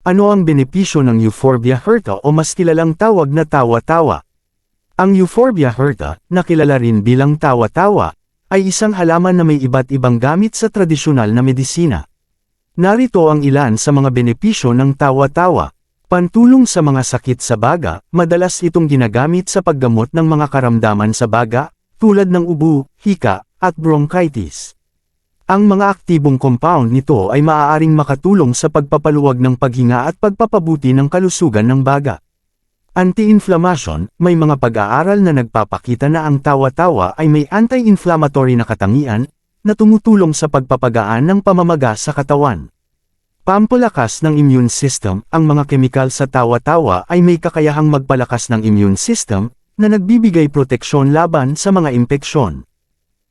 Ano ang benepisyo ng Euphorbia hirta o mas kilalang tawag na tawa-tawa? Ang Euphorbia hirta, na kilala rin bilang tawa-tawa, ay isang halaman na may iba't ibang gamit sa tradisyonal na medisina. Narito ang ilan sa mga benepisyo ng tawa-tawa. Pantulong sa mga sakit sa baga, madalas itong ginagamit sa paggamot ng mga karamdaman sa baga, tulad ng ubo, hika, at bronchitis. Ang mga aktibong compound nito ay maaaring makatulong sa pagpapaluwag ng paghinga at pagpapabuti ng kalusugan ng baga. Anti-inflammation, may mga pag-aaral na nagpapakita na ang tawa-tawa ay may anti-inflammatory na katangian, na tumutulong sa pagpapagaan ng pamamaga sa katawan. Pampalakas ng immune system, ang mga kemikal sa tawa-tawa ay may kakayahang magpalakas ng immune system, na nagbibigay proteksyon laban sa mga impeksyon.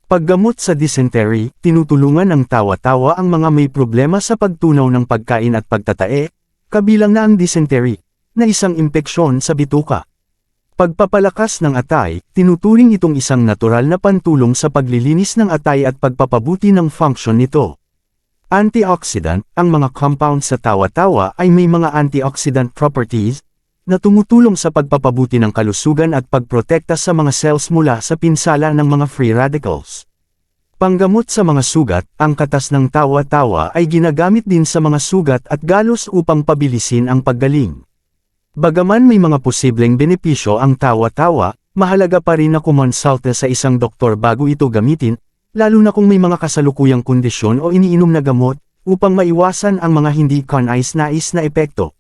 Paggamot sa dysentery, tinutulungan ng tawa-tawa ang mga may problema sa pagtunaw ng pagkain at pagtatae, kabilang na ang dysentery, na isang impeksyon sa bituka. Pagpapalakas ng atay, tinuturing itong isang natural na pantulong sa paglilinis ng atay at pagpapabuti ng function nito. Antioxidant, ang mga compound sa tawa-tawa ay may mga antioxidant properties, na tumutulong sa pagpapabuti ng kalusugan at pagprotekta sa mga cells mula sa pinsala ng mga free radicals. Panggamot sa mga sugat, ang katas ng tawa-tawa ay ginagamit din sa mga sugat at galos upang pabilisin ang paggaling. Bagaman may mga posibleng benepisyo ang tawa-tawa, mahalaga pa rin na kumonsulta sa isang doktor bago ito gamitin, lalo na kung may mga kasalukuyang kondisyon o iniinom na gamot, upang maiwasan ang mga hindi kanais-nais na epekto.